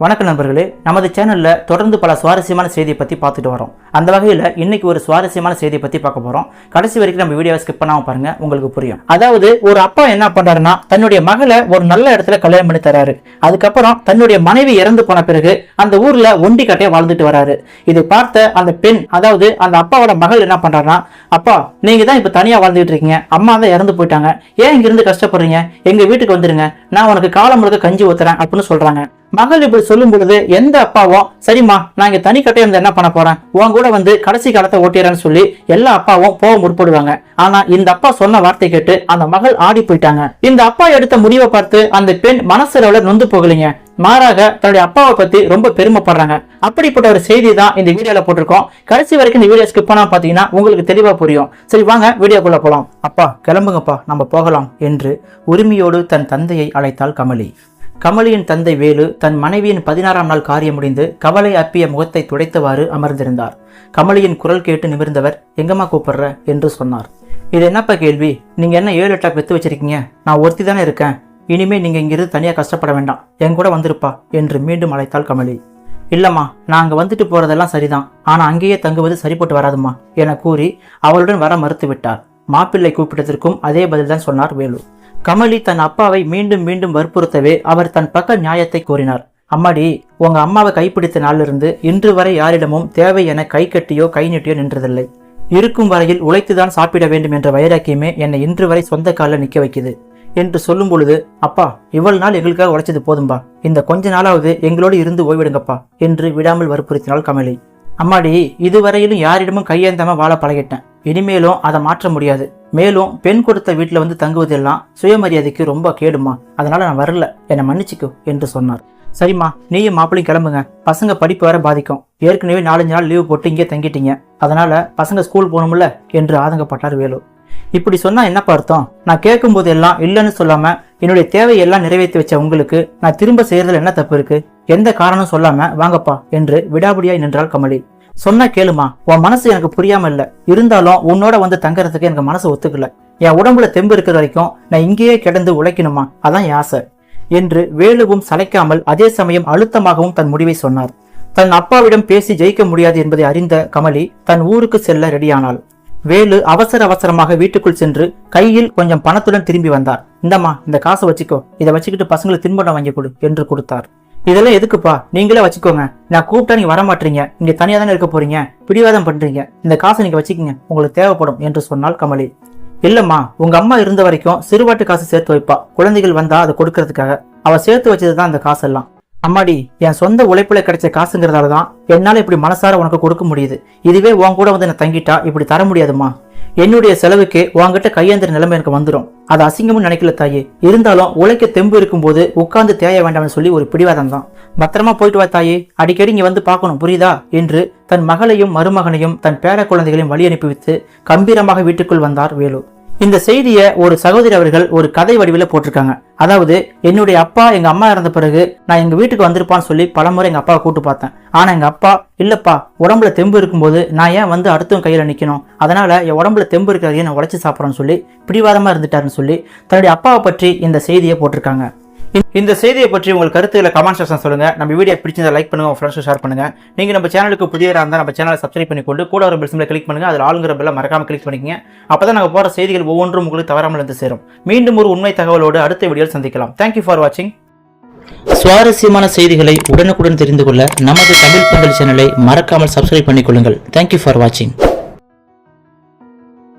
வணக்கம் நண்பர்களே நமது சேனலில் தொடர்ந்து பல சுவாரஸ்யமான செய்தியை பற்றி பார்த்துட்டு வரோம். அந்த வகையில் இன்னைக்கு ஒரு சுவாரஸ்யமான செய்தியை பற்றி பார்க்க போகிறோம் கடைசி வரைக்கும் நம்ம வீடியோவை ஸ்கிப் பண்ணாமல் பாருங்கள் உங்களுக்கு புரியும். அதாவது ஒரு அப்பா என்ன பண்ணுறாருன்னா தன்னுடைய மகளை ஒரு நல்ல இடத்துல கல்யாணம் பண்ணி தராரு. அதுக்கப்புறம் தன்னுடைய மனைவி இறந்து போன பிறகு அந்த ஊரில் ஒண்டி கட்டையை வாழ்ந்துட்டு வராரு. இதை பார்த்த அந்த பெண் அதாவது அந்த அப்பாவோட மகள் என்ன பண்ணுறாருன்னா அப்பா நீங்கள் தான் இப்போ தனியாக வாழ்ந்துட்டு இருக்கீங்க. அம்மா தான் இறந்து போயிட்டாங்க. ஏன் இங்கிருந்து கஷ்டப்படுறீங்க? எங்கள் வீட்டுக்கு வந்துடுங்க நான் உனக்கு காலம் முழுக்க கஞ்சி ஊத்துறேன் அப்படின்னு சொல்கிறாங்க மகள் இப்படி சொல்லும் பொழுது எந்த அப்பாவும் சரிம்மா நான் இங்க தனி கட்டையா இருந்து என்ன பண்ண போறேன்? உன் கூட வந்து கடைசி காலத்தை ஓட்டிடுறேன்னு சொல்லி எல்லா அப்பாவும் போக முற்படுவாங்க. ஆனா இந்த அப்பா சொன்ன வார்த்தை கேட்டு அந்த மகள் ஆடி போயிட்டாங்க. இந்த அப்பா எடுத்த முடிவை பார்த்து அந்த பெண் மனசளவுல நொந்து போகலீங்க. மாறாக தன்னுடைய அப்பாவை பத்தி ரொம்ப பெருமைப்படுறாங்க. அப்படிப்பட்ட ஒரு செய்தி தான் இந்த வீடியோல போட்டிருக்கோம். கடைசி வரைக்கும் இந்த வீடியோ ஸ்கிப் பண்ணா பாத்தீங்கன்னா உங்களுக்கு தெளிவா புரியும். சரி வாங்க வீடியோக்குள்ள போலாம். அப்பா கிளம்புங்கப்பா நம்ம போகலாம் என்று உரிமையோடு தன் தந்தையை அழைத்தாள் கமலி. கமலியின் தந்தை வேலு தன் மனைவியின் பதினாறாம் நாள் காரியம் முடிந்து கவலை அப்பிய முகத்தை துடைத்தவாறு அமர்ந்திருந்தார். கமலியின் குரல் கேட்டு நிமிர்ந்தவர் எங்கம்மா கூப்பிடுற? என்று சொன்னார். இது என்னப்பா கேள்வி? நீங்க என்ன ஏழு எட்டா பெத்து வச்சிருக்கீங்க? நான் ஒருத்தி தானே இருக்கேன். இனிமே நீங்க இங்கிருந்து தனியா கஷ்டப்பட வேண்டாம். என் கூட வந்திருப்பா என்று மீண்டும் அழைத்தாள் கமலி. இல்லம்மா நான் அங்க வந்துட்டு போறதெல்லாம் சரிதான். ஆனா அங்கேயே தங்குவது சரிப்பட்டு வராதும்மா என கூறி அவளுடன் வர மறுத்து விட்டார் மாப்பிள்ளை கூப்பிட்டதற்கும் அதே பதில்தான் சொன்னார் வேலு. கமலி தன் அப்பாவை மீண்டும் மீண்டும் வற்புறுத்தவே அவர் தன் பக்க நியாயத்தை கூறினார் அம்மாடி உங்க அம்மாவை கைப்பிடித்த நாளிலிருந்து இன்று வரை யாரிடமும் தேவை என கை கட்டியோ கை நீட்டியோ நின்றதில்லை. இருக்கும் வரையில் உழைத்துதான் சாப்பிட வேண்டும் என்ற வைராக்கியமே என்னை இன்று வரை சொந்த காலில் நிற்க வைக்குது என்று சொல்லும் பொழுது அப்பா இவ்வளவு நாள் எங்களுக்காக உழைச்சது போதும்பா. இந்த கொஞ்ச நாளாவது எங்களோடு இருந்து ஓய்விடுங்கப்பா என்று விடாமல் வற்புறுத்தினாள் கமலி. அம்மாடி இதுவரையிலும் யாரிடமும் கையேந்தாம வாழ பழகிட்டேன். இனிமேலும் அதை மாற்ற முடியாது. மேலும் பெண் கொடுத்த வீட்டில் வந்து தங்குவதெல்லாம் சுயமரியாதைக்கு ரொம்ப கேடுமா. அதனால நான் வரல. என்னை மன்னிச்சுக்கோ என்று சொன்னார். சரிம்மா நீயும் மாப்பிளையும் கிளம்புங்க. பசங்க படிப்பு வேற பாதிக்கும். ஏற்கனவே நாலஞ்சு நாள் லீவு போட்டு இங்கே தங்கிட்டீங்க. அதனால பசங்க ஸ்கூல் போகணும்ல என்று ஆதங்கப்பட்டார் வேலு. இப்படி சொன்னா என்னப்பா அர்த்தம்? நான் கேட்கும் போது எல்லாம் இல்லைன்னு சொல்லாம என்னுடைய தேவையெல்லாம் நிறைவேற்றி வச்ச உங்களுக்கு நான் திரும்ப செய்யறதுல என்ன தப்பு இருக்கு? எந்த காரணம் சொல்லாம வாங்கப்பா என்று விடாபிடியாய் நின்றாள் கமலி. சொன்னா கேளுமா உன் மனசு எனக்கு புரியாம இல்ல. இருந்தாலும் உன்னோட வந்து தங்கறதுக்கு எனக்கு மனசு ஒத்துக்கல. என் உடம்புல தெம்பு இருக்கிற வரைக்கும் நான் இங்கேயே கிடந்து உழைக்கணுமா? அதான் என் ஆசை. என்று வேலுவும் சளைக்காமல் அதே சமயம் அழுத்தமாகவும் தன் முடிவை சொன்னார். தன் அப்பாவிடம் பேசி ஜெயிக்க முடியாது என்பதை அறிந்த கமலி தன் ஊருக்கு செல்ல ரெடியானாள். வேலு அவசர அவசரமாக வீட்டுக்குள் சென்று கையில் கொஞ்சம் பணத்துடன் திரும்பி வந்தார். இந்தம்மா இந்த காசை வச்சுக்கோ. இதை வச்சுக்கிட்டு பசங்களுக்கு தின்பண்டம் வாங்கி கொடு என்று கொடுத்தார். இதெல்லாம் எதுக்குப்பா? நீங்களே வச்சுக்கோங்க. நான் கூப்பிட்டா நீங்க வர மாட்டீங்க இங்க தனியா தானே இருக்க போறீங்க. பிடிவாதம் பண்றீங்க. இந்த காசை நீங்க வச்சுக்கோங்க. உங்களுக்கு தேவைப்படும் என்று சொன்னாள் கமலி. இல்லம்மா உங்க அம்மா இருந்த வரைக்கும் சிறுவாட்டு காசு சேர்த்து வைப்பா. குழந்தைகள் வந்தா அதை கொடுக்கறதுக்காக. அவ சேர்த்து வச்சதுதான் அந்த காசெல்லாம். அம்மாடி என் சொந்த உழைப்புல கிடைச்ச காசுங்கிறதால தான் என்னால இப்படி மனசார உனக்கு கொடுக்க முடியுது. இதுவே உன் கூட வந்து நான் தங்கிட்டா இப்படி தர முடியாதும்மா. என்னுடைய செலவுக்கு உன்கிட்ட கையேந்திர நிலைமை எனக்கு வந்துடும் அது அசிங்கம்னு நினைக்கல தாயே. இருந்தாலும் உழைக்க தெம்பு இருக்கும்போது உட்கார்ந்து தேய வேண்டாம்னு சொல்லி ஒரு பிடிவாதம் தான் பத்திரமா போயிட்டு வா தாயே. அடிக்கடி இங்க வந்து பார்க்கணும் புரியுதா? என்று தன் மகளையும் மருமகனையும் தன் பேர குழந்தைகளையும் வழி அனுப்பி வைத்து கம்பீரமாக வீட்டுக்குள் வந்தார் வேலு. இந்த செய்தியை ஒரு சகோதரி அவர்கள் ஒரு கதை வடிவில் போட்டிருக்காங்க. அதாவது என்னுடைய அப்பா எங்க அம்மா இறந்த பிறகு நான் எங்க வீட்டுக்கு வந்திருப்பான்னு சொல்லி பலமுறை எங்க அப்பாவை கூட்டு பார்த்தேன். ஆனா எங்க அப்பா இல்லப்பா உடம்புல தெம்பு இருக்கும்போது நான் ஏன் வந்து அடுத்தவங்க கையில நிக்கணும்? அதனால என் உடம்புல தெம்பு இருக்கிறதையும் நான் உழைச்சி சாப்பிட்றேன்னு சொல்லி பிடிவாதமா இருந்துட்டாருன்னு சொல்லி தன்னுடைய அப்பாவை பற்றி இந்த செய்தியை போட்டிருக்காங்க. இந்த- செய்தியை பற்றி உங்கள் கருத்துக்களை கமெண்ட் செக்ஷன் சொல்லுங்க. நம்ம வீடியோ பிடிச்சிருந்தா லைக் பண்ணுங்க உங்க ஃப்ரெண்ட்ஸ் ஷேர் பண்ணுங்க. நீங்க நம்ம சேனலுக்கு புதியவராக இருந்தால் நம்ம சேனலை சப்ஸ்கிரைப் பண்ணிக்கொண்டு கூட ஒரு பெல் சிம்பிளை கிளிக் பண்ணுங்க. அதில் ஆளுங்கிற பெல்ல மறக்காம கிளிக் பண்ணிக்கங்க. அப்பதான் நாங்கள் போற செய்திகள் ஒவ்வொன்றும் உங்களுக்கு தவறாமல் வந்து சேரும். மீண்டும் ஒரு உண்மை தகவலோடு அடுத்த வீடியோவில் சந்திக்கலாம். தேங்க்யூ ஃபார் வாட்சிங் சுவாரஸ்யமான செய்திகளை உடனுக்குடன் தெரிந்து கொள்ள நமது தமிழ் பந்தல் சேனலை மறக்காமல் சப்ஸ்கிரைப் பண்ணிக்கொள்ளுங்கள். தேங்க்யூ ஃபார் வாட்சிங்